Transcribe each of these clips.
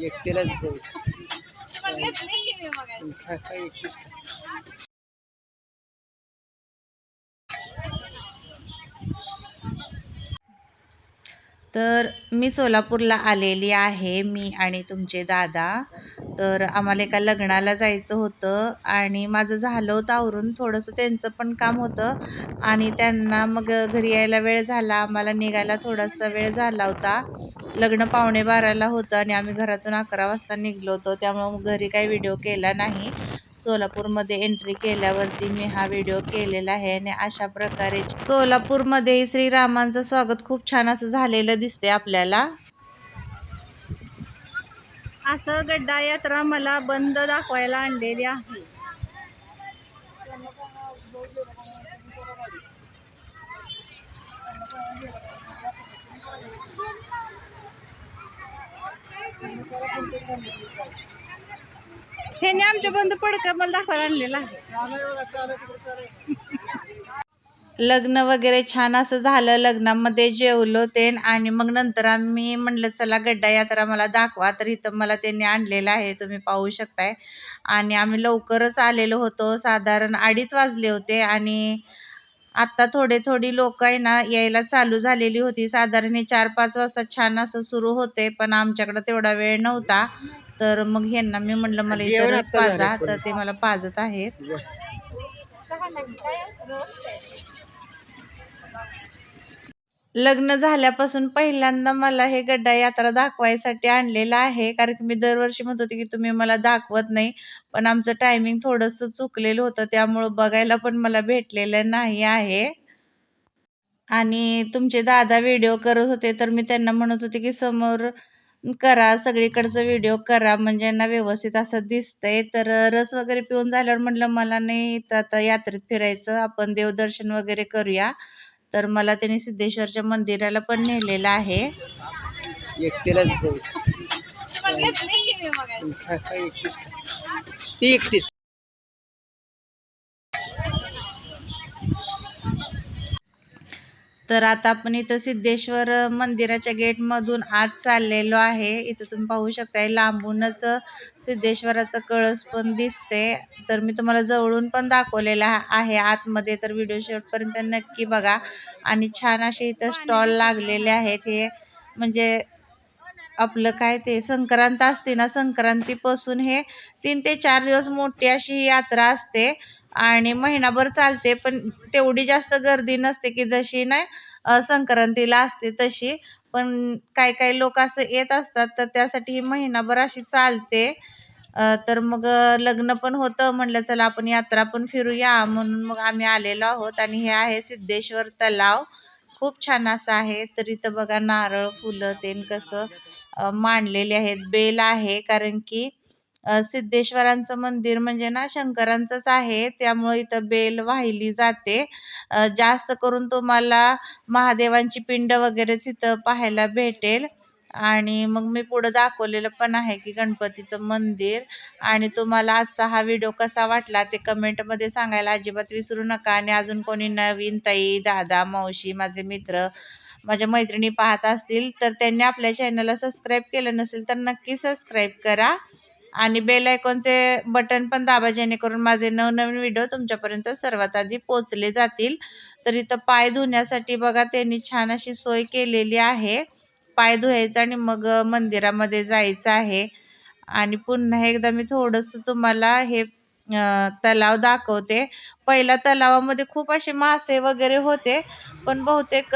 एकटीलाच एकटीच तर मी सोलापूरला आलेली आहे मी आणि तुमचे दादा. तर आम्हाला एका लग्नाला जायचं होतं आणि माझं झालं होतं आवरून. थोडंसं त्यांचं पण काम होतं आणि त्यांना मग घरी यायला वेळ झाला. आम्हाला निघायला थोडासा वेळ झाला होता. लग्न पावणे बाराला होतं आणि आम्ही घरातून अकरा वाजता निघलो होतो. त्यामुळं घरी काही व्हिडिओ केला नाही. सोलापूरमध्ये एंट्री केल्यावरती मी हा व्हिडिओ केलेला आहे आणि अशा प्रकारे सोलापूरमध्ये श्रीरामांचं स्वागत खूप छान असं झालेलं दिसते आपल्याला. असं गड्डा यात्रा मला बंद दाखवायला आणलेली आहे. ह्याने आमच्या बंद पडक मला दाखवायला आणलेला. लग्न वगैरे छान असं झालं. लग्नामध्ये जेवलो ते आणि मग नंतर आम्ही म्हणलं चला गड्डा यात्रा मला दाखवा. तर इथं मला त्यांनी आणलेलं आहे तुम्ही पाहू शकताय. आणि आम्ही लवकरच आलेलो होतो. साधारण अडीच वाजले होते आणि आत्ता थोडे थोडी लोक आहे ना यायला चालू झालेली होती. साधारण हे चार पाच वाजता छान असं सुरू होते पण आमच्याकडं तेवढा वेळ नव्हता. तर मग ह्यांना मी म्हणलं मला इथं पाजा. तर ते मला पाजत आहेत. लग्न झाल्यापासून पहिल्यांदा मला हे गड्डा यात्रा दाखवायसाठी आणलेलं आहे. कारण की मी दरवर्षी म्हणत होते की तुम्ही मला दाखवत नाही. पण आमचं टायमिंग थोडंसं चुकलेलं होतं. त्यामुळं बघायला पण मला भेटलेलं नाही आहे. आणि तुमचे दादा व्हिडिओ करत होते. तर मी त्यांना म्हणत होते की समोर करा सगळीकडचं व्हिडिओ करा म्हणजे यांना व्यवस्थित असं दिसतंय. तर रस वगैरे पिऊन झाल्यावर म्हटलं मला नाही इथं आता यात्रेत फिरायचं आपण देवदर्शन वगैरे करूया. तर मला त्यांनी सिद्धेश्वरच्या मंदिराला पण नेलेलं आहे. एकटीलाच ती एकटीच. तर आता आपण इथं सिद्धेश्वर मंदिराच्या गेटमधून आत चाललेलो आहे. इथं तुम्ही पाहू शकताय लांबूनच सिद्धेश्वराचं कळस पण दिसते. तर मी तुम्हाला जवळून पण दाखवलेला आहे. आतमध्ये तर व्हिडिओ शेवटपर्यंत नक्की बघा. आणि छान असे इथं स्टॉल लागलेले आहेत. हे म्हणजे आपलं काय ते संक्रांत असते ना संक्रांतीपासून हे तीन ते चार दिवस मोठी अशी ही यात्रा असते. आणि महिनाभर चालते पण तेवढी जास्त गर्दी नसते की जशी नाही संक्रांतीला असते तशी. पण काही काही लोक असं येत असतात तर त्यासाठी ही महिनाभर अशी चालते. तर मग लग्न पण होतं म्हणलं चला आपण यात्रा पण फिरूया म्हणून मग आम्ही आलेलो आहोत. आणि हे आहे सिद्धेश्वर तलाव. खूप छान असं आहे. तर इथं बघा नारळ फुलं तेन कसं मांडलेले आहेत. बेल आहे कारण की सिद्धेश्वरांचं मंदिर म्हणजे ना शंकरांचंच आहे. त्यामुळे इथं बेल वाहिली जाते. जास्त करून तुम्हाला महादेवांची पिंड वगैरेच इथं पाहायला भेटेल. आणि मग मी पुढं दाखवलेलं पण आहे की गणपतीचं मंदिर. आणि तुम्हाला आजचा हा व्हिडिओ कसा वाटला ते कमेंटमध्ये सांगायला अजिबात विसरू नका. आणि अजून कोणी नवीन ताई दादा मावशी माझे मित्र माझ्या मैत्रिणी पाहत असतील तर त्यांनी आपल्या चॅनलला सबस्क्राईब केलं नसेल तर नक्की सबस्क्राईब करा. आणि बेल आयकॉनचे बटन पण दाबा जेणेकरून माझे नवनवीन व्हिडिओ तुमच्यापर्यंत सर्वात आधी पोचले जातील. तर इथं पाय धुण्यासाठी बघा त्यांनी छान अशी सोय केलेली आहे. पाय धुवायचा आणि मग मंदिरामध्ये जायचं आहे. आणि पुन्हा एकदा मी थोडंसं तुम्हाला हे तलाव दाखवते. पहिल्या तलावामध्ये खूप असे मासे वगैरे होते पण बहुतेक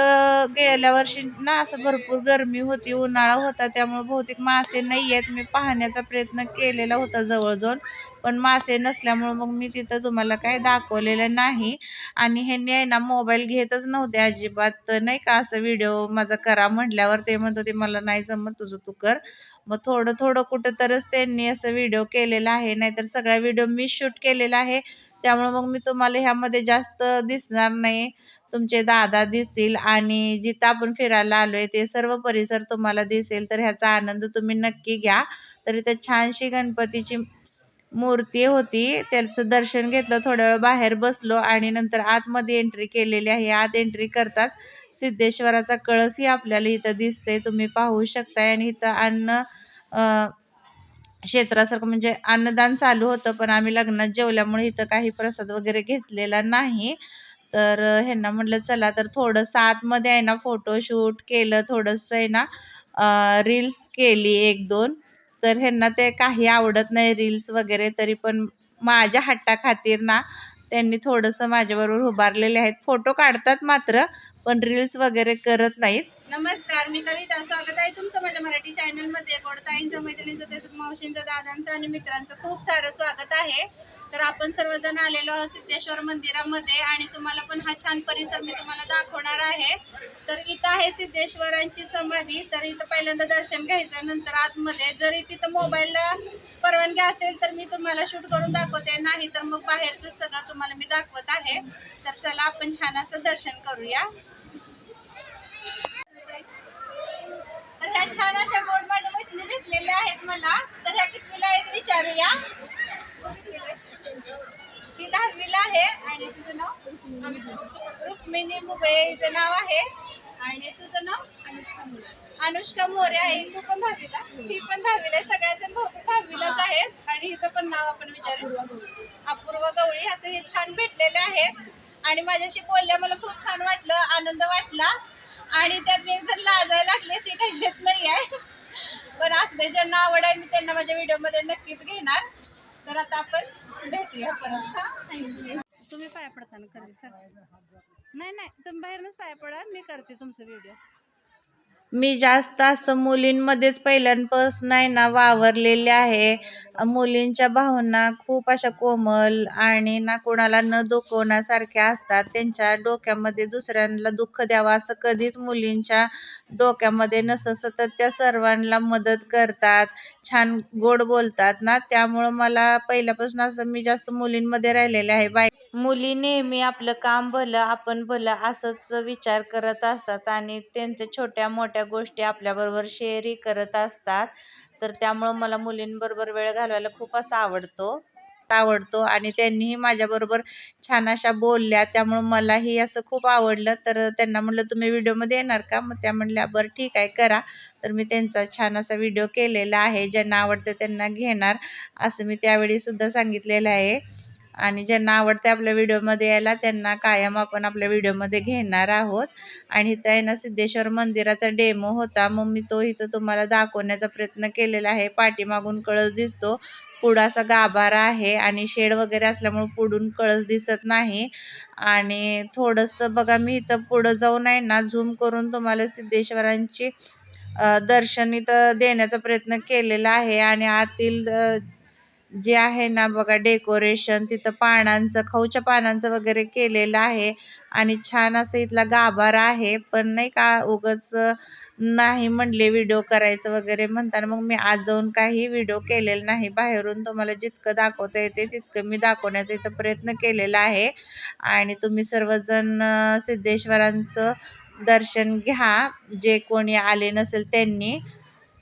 गेल्या वर्षी ना असं भरपूर गरमी होती उन्हाळा होता त्यामुळे बहुतेक मासे नाही आहेत. मी पाहण्याचा प्रयत्न केलेला होता जवळ जाऊन पण मासे नसल्यामुळं मग मी तिथं तुम्हाला काय दाखवलेलं नाही. आणि ह्यांनी आहे ना मोबाईल घेतच नव्हते अजिबात तर नाही का असं व्हिडिओ माझा करा म्हटल्यावर ते म्हणत होते मला नाही जमत तुझं तू कर. मग थोडं थोडं कुठं तरच त्यांनी असं व्हिडिओ केलेला आहे. नाहीतर सगळा व्हिडिओ मी शूट केलेला आहे. त्यामुळे मग मी तुम्हाला ह्यामध्ये जास्त दिसणार नाही. तुमचे दादा दिसतील आणि जिथं आपण फिरायला आलोय ते सर्व परिसर तुम्हाला दिसेल. तर ह्याचा आनंद तुम्ही नक्की घ्या. तर इथं छानशी गणपतीची मूर्ती होती. त्याचं दर्शन घेतलं थोड्या वेळ बाहेर बसलो आणि नंतर आतमध्ये एंट्री केलेली आहे. आत एंट्री करताच सिद्धेश्वराचा कळसही आपल्याला इथं दिसते तुम्ही पाहू शकताय. आणि इथं अन्न क्षेत्रासारखं म्हणजे अन्नदान चालू होतं पण आम्ही लग्नात जेवल्यामुळे इथं काही प्रसाद वगैरे घेतलेला नाही. तर ह्यांना म्हटलं चला तर थोडंसं आतमध्ये आहे ना फोटोशूट केलं थोडंसं आहे ना रील्स केली एक दोन. तर ह्यांना ते काही आवडत नाही रील्स वगैरे तरी पण माझ्या हट्टाखातीर ना त्यांनी थोडंसं माझ्याबरोबर उभारलेले आहेत. फोटो काढतात मात्र पण रील्स वगैरे करत नाहीत. नमस्कार मी कविता. स्वागत आहे तुमचं माझ्या मराठी चॅनलमध्ये गोडताईंचं मैत्रिणींचं तसंच मावशींचं दादांचं आणि मित्रांचं खूप सारं स्वागत आहे. तर आपण सर्वजण आलेलो आहोत सिद्धेश्वर मंदिरामध्ये आणि तुम्हाला पण हा छान परिसर मी तुम्हाला दाखवणार आहे. तर इथं आहे सिद्धेश्वरांची समाधी. तर इथं पहिल्यांदा दर्शन घ्यायचं नंतर आतमध्ये जरी तिथं मोबाईलला परवानगी असेल तर मी तुम्हाला शूट करून दाखवते. नाही तर मग बाहेरचं सगळं तुम्हाला मी दाखवत आहे. तर चला आपण छान असं दर्शन करूया. तर ह्या छान अशा बोर्ड माझ्या मैत्रिणी घेतलेल्या आहेत मला. तर ह्या कितवीला आहेत विचारूया ती दहावीला आहे आणि तुझं नाव मुगळे हिचं नाव आहे. आणि तुझं नाव? अनुष्का मोरे. आहे तू पण दहावीला. ती पण दहावीला सगळ्याजण बहुतेक दहावीलाच आहेत. आणि हिचं पण नाव आपण विचारू. अपूर्व गवळी. ह्याचं हे छान भेटलेले आहे. आणि माझ्याशी बोलल्या मला खूप छान वाटलं आनंद वाटला. आणि त्यात एक जण लाजायला लागले ते काही घेत नाही आहे. पण असले ज्यांना आवड आहे मी त्यांना माझ्या व्हिडिओमध्ये नक्कीच घेणार. तर आता आपण भेटूया परत हा. तुम्ही पाया पडताना करेल नाही नाही तुम्ही बाहेरच पाया पडा मी करते तुमचं व्हिडिओ मी जास्त असं मुलींमध्येच पहिल्यापासून आहे ना वावरलेले आहे. मुलींच्या भावना खूप अशा कोमल आणि ना कोणाला न दुखवण्यासारख्या असतात. त्यांच्या डोक्यामध्ये दुसऱ्यांना दुःख द्यावं असं कधीच मुलींच्या डोक्यामध्ये नसतं. सतत त्या सर्वांना मदत करतात छान गोड बोलतात ना. त्यामुळं मला पहिल्यापासून असं मी जास्त मुलींमध्ये राहिलेले आहे. बाय मुली नेहमी आपलं काम भलं आपण भलं असंच विचार करत असतात आणि त्यांच्या छोट्या मोठ्या गोष्टी आपल्याबरोबर शेअरही करत असतात. तर त्यामुळं मला मुलींबरोबर वेळ घालवायला खूप असं आवडतो. आवडतो आणि त्यांनीही माझ्याबरोबर छान अशा बोलल्या. त्यामुळं मलाही असं खूप आवडलं. तर त्यांना म्हटलं तुम्ही व्हिडिओमध्ये येणार का? मग त्या म्हणल्या बरं ठीक आहे करा. तर मी त्यांचा छान असा व्हिडिओ केलेला आहे. ज्यांना आवडतं त्यांना घेणार. असं मी त्यावेळीसुद्धा सांगितलेलं आहे. आणि ज्यांना आवडते आपल्या व्हिडिओमध्ये यायला त्यांना कायम आपण आपल्या व्हिडिओमध्ये घेणार आहोत. आणि इथं आहे ना सिद्धेश्वर मंदिराचा डेमो होता. मग मी तो इथं तुम्हाला दाखवण्याचा प्रयत्न केलेला आहे. पाठीमागून कळस दिसतो. पुढं असा गाभारा आहे आणि शेड वगैरे असल्यामुळे पुढून कळस दिसत नाही. आणि थोडंसं बघा मी इथं पुढं जाऊन आहे ना झूम करून तुम्हाला सिद्धेश्वरांची दर्शन इथं देण्याचा प्रयत्न केलेला आहे. आणि आतील जे आहे ना बघा डेकोरेशन तिथं पानांचं खाऊच्या पानांचं वगैरे केलेलं आहे. आणि छान असं इथला गाभारा आहे पण नाही का उगाच नाही म्हणले व्हिडिओ करायचं वगैरे म्हणताना. मग मी आज जाऊन काही व्हिडिओ केलेला नाही. बाहेरून तुम्हाला जितकं दाखवता येते तितकं मी दाखवण्याचा इथं प्रयत्न केलेला आहे. आणि तुम्ही सर्वजण सिद्धेश्वरांचं दर्शन घ्या. जे कोणी आले नसेल त्यांनी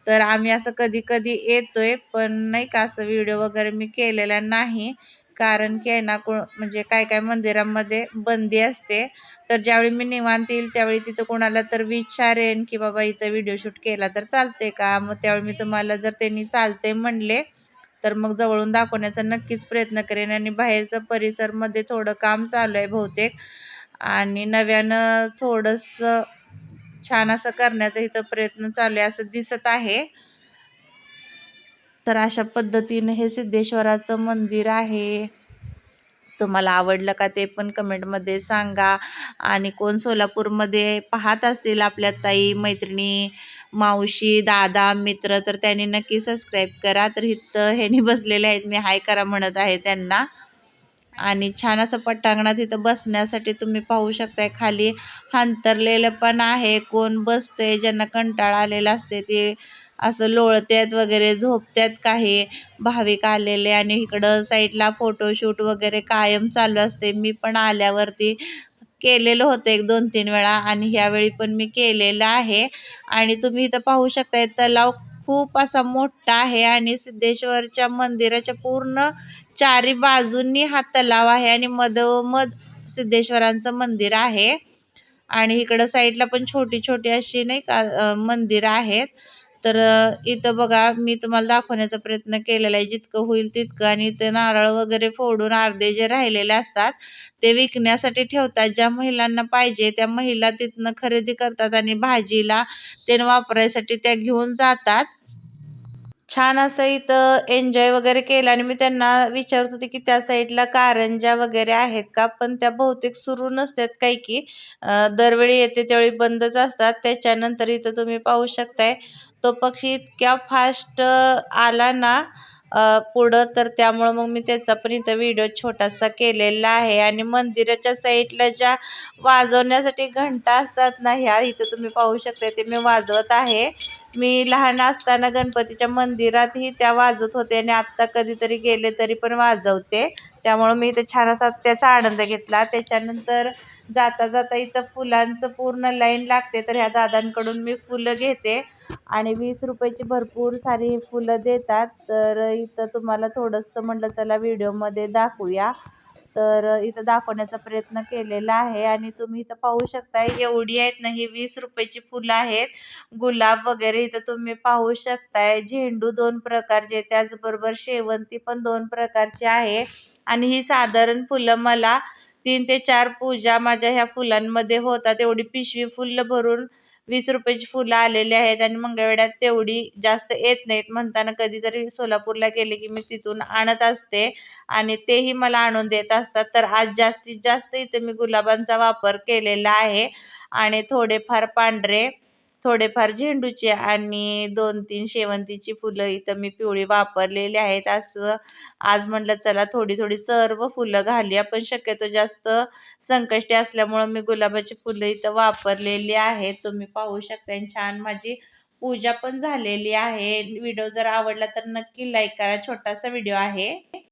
तर आम्ही असं कधी कधी येतोय पण नाही का असं व्हिडिओ वगैरे मी केलेला नाही. कारण की आहे ना को म्हणजे काय काय मंदिरामध्ये बंदी असते. तर ज्यावेळी मी निवांत येईल त्यावेळी तिथं कोणाला तर विचारेन की बाबा इथं व्हिडिओ शूट केला तर चालते का? मग त्यावेळी मी तुम्हाला जर त्यांनी चालते म्हणले तर मग जवळून दाखवण्याचा नक्कीच प्रयत्न करेन. आणि बाहेरचं परिसरमध्ये थोडं काम चालू आहे बहुतेक. आणि नव्यानं थोडंसं छान असं करण्याचा इथं प्रयत्न चालू आहे असं दिसत आहे. तर अशा पद्धतीनं हे सिद्धेश्वराचं मंदिर आहे. तुम्हाला आवडलं का ते पण कमेंटमध्ये सांगा. आणि कोण सोलापूरमध्ये पाहत असतील आपल्या ताई मैत्रिणी मावशी दादा मित्र तर त्यांनी नक्की सबस्क्राईब करा. तर इथं ह्यानी बसलेले आहेत मी हाय करा म्हणत आहे त्यांना. आणि छान असं पटांगणात इथं बसण्यासाठी तुम्ही पाहू शकताय. खाली हांतरलेलं पण आहे. कोण बसते ज्यांना कंटाळा आलेला असते ते असं लोळत्यात वगैरे झोपत्यात काही. भाविक आलेले आणि इकडं साईडला फोटोशूट वगैरे कायम चालू असते मी पण आल्यावरती केलेलं होतं एक दोन तीन वेळा आणि ह्यावेळी पण मी केलेलं आहे. आणि तुम्ही इथं पाहू शकताय तलाव खूप असा मोठा आहे आणि सिद्धेश्वरच्या मंदिराच्या पूर्ण चारी बाजूंनी हा तलाव आहे आणि मधोमध सिद्धेश्वरांचं मंदिर आहे. आणि इकडं साईडला पण छोटी छोटी अशी नाही का मंदिर मंदिरं आहेत. तर इथं बघा मी तुम्हाला दाखवण्याचा प्रयत्न केलेला आहे. जितकं होईल तितकं आणि ते नारळ वगैरे फोडून अर्धे जे राहिलेले असतात ते विकण्यासाठी ठेवतात. ज्या महिलांना पाहिजे त्या महिला तिथनं खरेदी करतात आणि भाजीला ते वापरायसाठी त्या घेऊन जातात. छान असं इथं एन्जॉय वगैरे केला आणि मी त्यांना विचारत होते की त्या साईडला कारंज्या वगैरे आहेत का? पण त्या बहुतेक सुरू नसतात काही की दरवेळी येते त्यावेळी बंदच असतात. त्याच्यानंतर इथं तुम्ही पाहू शकताय तो पक्षी इतक्या फास्ट आला ना पुढं तर त्यामुळं मग मी त्याचा पण इथं व्हिडिओ छोटासा केलेला आहे. आणि मंदिराच्या साईडला ज्या वाजवण्यासाठी घंटा असतात ना ह्या इथं तुम्ही पाहू शकता ते मी वाजवत आहे. मी लहान असताना गणपतीच्या मंदिरातही त्या वाजत होते आणि आत्ता कधीतरी गेले तरी पण वाजवते. त्यामुळं मी इथं छान असा त्याचा आनंद घेतला. त्याच्यानंतर जाता जाता इथं फुलांचं पूर्ण लाईन लागते. तर ह्या दादांकडून मी फुलं घेते. आणि वीस रुपयाची भरपूर सारी फुलं देतात. तर इथं तुम्हाला थोडंसं म्हटलं चला व्हिडिओमध्ये दाखवूया. तर इथं दाखवण्याचा प्रयत्न केलेला आहे आणि तुम्ही इथं पाहू शकताय एवढी आहेत ना ही वीस रुपयाची फुलं आहेत. गुलाब वगैरे इथं तुम्ही पाहू शकताय. झेंडू दोन प्रकारचे त्याचबरोबर शेवंती पण दोन प्रकारची आहे. आणि ही साधारण फुलं मला तीन ते चार पूजा माझ्या ह्या फुलांमध्ये होतात. एवढी पिशवी फुलं भरून वीस रुपयाची फुलं आलेली आहेत आणि मंगळवेढ्यात तेवढी जास्त येत नाहीत. म्हणताना कधीतरी सोलापूरला गेले की मी तिथून आणत असते आणि तेही मला आणून देत असतात. तर आज जास्तीत जास्त इथे मी गुलाबांचा वापर केलेला आहे आणि थोडेफार पांढरे थोडेफार झेंडूचे आणि दोन तीन शेवंतीची फुलं इथं मी पिवळी वापरलेली आहेत. असं आज म्हटलं चला थोडी थोडी सर्व फुलं घालूया पण शक्यतो जास्त संकष्टी असल्यामुळं मी गुलाबाची फुलं इथं वापरलेली आहेत. तुम्ही पाहू शकता आणि छान माझी पूजा पण झालेली आहे. व्हिडिओ जर आवडला तर नक्की लाईक करा. छोटासा व्हिडिओ आहे.